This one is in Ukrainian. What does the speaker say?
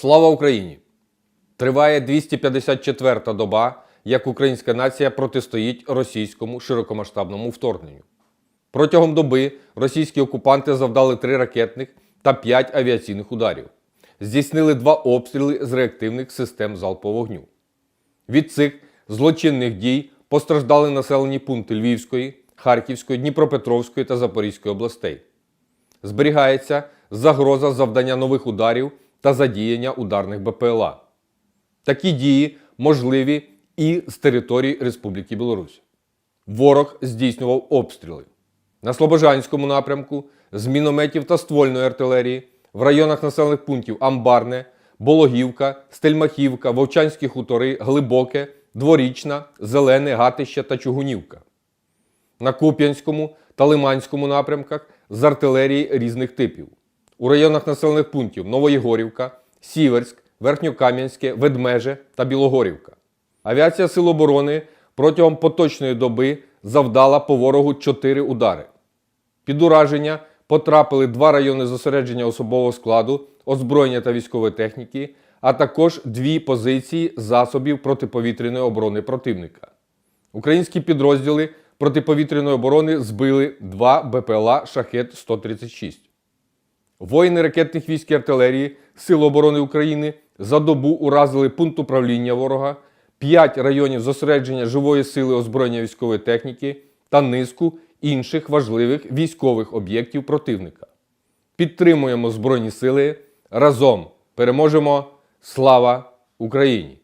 Слава Україні! Триває 254-та доба, як українська нація протистоїть російському широкомасштабному вторгненню. Протягом доби російські окупанти завдали три ракетних та п'ять авіаційних ударів. Здійснили два обстріли з реактивних систем залпового вогню. Від цих злочинних дій постраждали населені пункти Львівської, Харківської, Дніпропетровської та Запорізької областей. Зберігається загроза завдання нових ударів та задіяння ударних БПЛА. Такі дії можливі і з території Республіки Білорусь. Ворог здійснював обстріли на Слобожанському напрямку з мінометів та ствольної артилерії в районах населених пунктів Амбарне, Бологівка, Стельмахівка, Вовчанські хутори, Глибоке, Дворічна, Зелене, Гатище та Чугунівка. На Куп'янському та Лиманському напрямках з артилерії різних типів. У районах населених пунктів Новоєгорівка, Сіверськ, Верхньокам'янське, Ведмеже та Білогорівка. Авіація Сил оборони протягом поточної доби завдала по ворогу 4 удари. Під ураження потрапили два райони зосередження особового складу, озброєння та військової техніки, а також дві позиції засобів протиповітряної оборони противника. Українські підрозділи протиповітряної оборони збили два БПЛА Шахет-136. Воїни ракетних військ і артилерії Сил оборони України за добу уразили пункт управління ворога, 5 районів зосередження живої сили озброєння військової техніки та низку інших важливих військових об'єктів противника. Підтримуємо Збройні сили разом. Переможемо! Слава Україні!